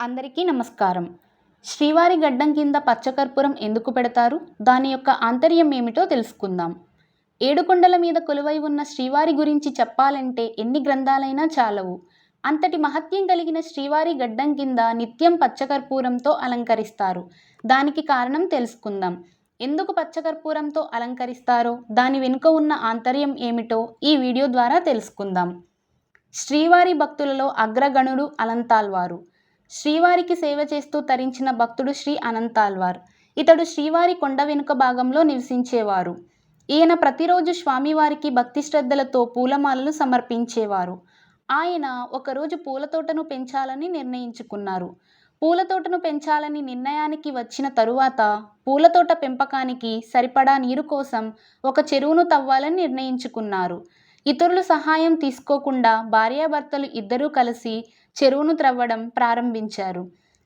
అందరికీ నమస్కారం. శ్రీవారి గడ్డం కింద పచ్చకర్పూరం ఎందుకు పెడతారు? దాని యొక్క ఆంతర్యం ఏమిటో తెలుసుకుందాం. ఏడుకొండల మీద కొలువై ఉన్న శ్రీవారి గురించి చెప్పాలంటే ఎన్ని గ్రంథాలైనా చాలవు. అంతటి మహత్యం కలిగిన శ్రీవారి గడ్డం కింద నిత్యం పచ్చకర్పూరంతో అలంకరిస్తారు. దానికి కారణం తెలుసుకుందాం. ఎందుకు పచ్చకర్పూరంతో అలంకరిస్తారో దాని వెనుక ఉన్న ఆంతర్యం ఏమిటో ఈ వీడియో ద్వారా తెలుసుకుందాం. శ్రీవారి భక్తులలో అగ్రగణుడు అనంతాల్వారు శ్రీవారికి సేవ చేస్తూ తరించిన భక్తుడు శ్రీ అనంతాల్వార్. ఇతడు శ్రీవారి కొండ వెనుక భాగంలో నివసించేవారు. ఈయన ప్రతిరోజు స్వామివారికి భక్తి శ్రద్ధలతో పూలమాలలు సమర్పించేవారు. ఆయన ఒకరోజు పూల తోటను పెంచాలని నిర్ణయించుకున్నారు. పూల తోటను పెంచాలని నిర్ణయానికి వచ్చిన తరువాత పూలతోట పెంపకానికి సరిపడా నీరు కోసం ఒక చెరువును తవ్వాలని నిర్ణయించుకున్నారు. ఇతరుల సహాయం తీసుకోకుండా భార్యాభర్తలు ఇద్దరూ కలిసి చెరువును త్రవ్వడం ప్రారంభించారు.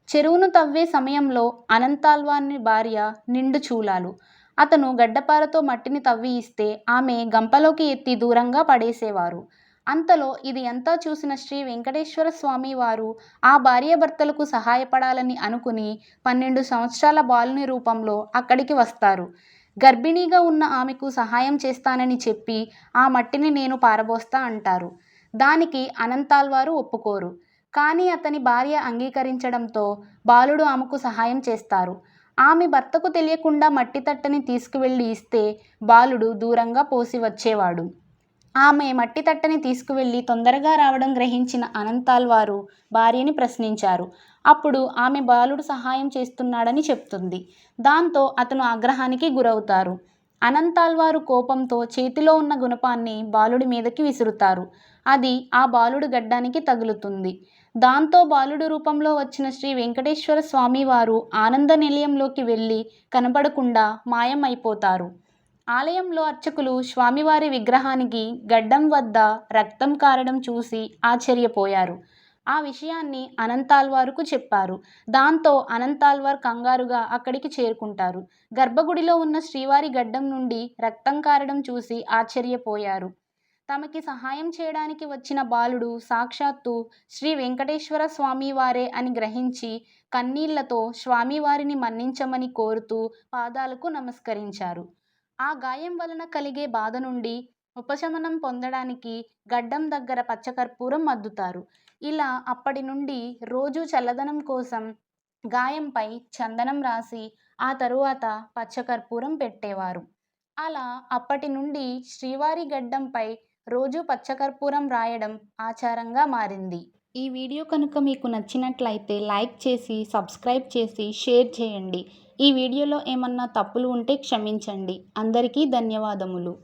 చెరువును తవ్వే సమయంలో అనంతాల్వాని భార్య నిండు చూలాలు. అతను గడ్డపారతో మట్టిని తవ్వి ఇస్తే ఆమె గంపలోకి ఎత్తి దూరంగా పడేసేవారు. అంతలో ఇది ఎంతా చూసిన శ్రీ వెంకటేశ్వర స్వామి వారు ఆ భార్యాభర్తలకు సహాయపడాలని అనుకుని పన్నెండు సంవత్సరాల బాలుని రూపంలో అక్కడికి వస్తారు. గర్భిణీగా ఉన్న ఆమెకు సహాయం చేస్తానని చెప్పి ఆ మట్టిని నేను పారబోస్తా అంటారు. దానికి అనంతాల్వారు ఒప్పుకోరు. కానీ అతని భార్య అంగీకరించడంతో బాలుడు ఆమెకు సహాయం చేస్తారు. ఆమె భర్తకు తెలియకుండా మట్టి తట్టని తీసుకువెళ్ళి ఇస్తే బాలుడు దూరంగా పోసి వచ్చేవాడు. ఆమె మట్టి తట్టని తీసుకువెళ్ళి తొందరగా రావడం గ్రహించిన అనంతాల్వారు భార్యని ప్రశ్నించారు. అప్పుడు ఆమె బాలుడు సహాయం చేస్తున్నాడని చెప్తుంది. దాంతో అతను ఆగ్రహానికి గురవుతారు. అనంతాల్వారు కోపంతో చేతిలో ఉన్న గుణపాన్ని బాలుడి మీదకి విసురుతారు. అది ఆ బాలుడు గడ్డానికి తగులుతుంది. దాంతో బాలుడు రూపంలో వచ్చిన శ్రీ వెంకటేశ్వర స్వామి వారు ఆనంద నిలయంలోకి వెళ్ళి కనబడకుండా మాయమైపోతారు. ఆలయంలో అర్చకులు స్వామివారి విగ్రహానికి గడ్డం వద్ద రక్తం కారడం చూసి ఆశ్చర్యపోయారు. ఆ విషయాన్ని అనంతాల్వారుకు చెప్పారు. దాంతో అనంతాల్వార్ కంగారుగా అక్కడికి చేరుకుంటారు. గర్భగుడిలో ఉన్న శ్రీవారి గడ్డం నుండి రక్తం కారడం చూసి ఆశ్చర్యపోయారు. తమకి సహాయం చేయడానికి వచ్చిన బాలుడు సాక్షాత్తు శ్రీ వెంకటేశ్వర స్వామివారే అని గ్రహించి కన్నీళ్ళతో స్వామివారిని మన్నించమని కోరుతూ పాదాలకు నమస్కరించారు. ఆ గాయం వలన కలిగే బాధ నుండి ఉపశమనం పొందడానికి గడ్డం దగ్గర పచ్చకర్పూరం అద్దుతారు. ఇలా అప్పటి నుండి రోజు చల్లదనం కోసం గాయంపై చందనం రాసి ఆ తరువాత పచ్చకర్పూరం పెట్టేవారు. అలా అప్పటి నుండి శ్రీవారి గడ్డంపై రోజు పచ్చకర్పూరం రాయడం ఆచారంగా మారింది. ఈ వీడియో కనుక మీకు నచ్చినట్లయితే లైక్ చేసి సబ్స్క్రైబ్ చేసి షేర్ చేయండి. ఈ వీడియోలో ఏమన్నా తప్పులు ఉంటే క్షమించండి. అందరికీ ధన్యవాదములు.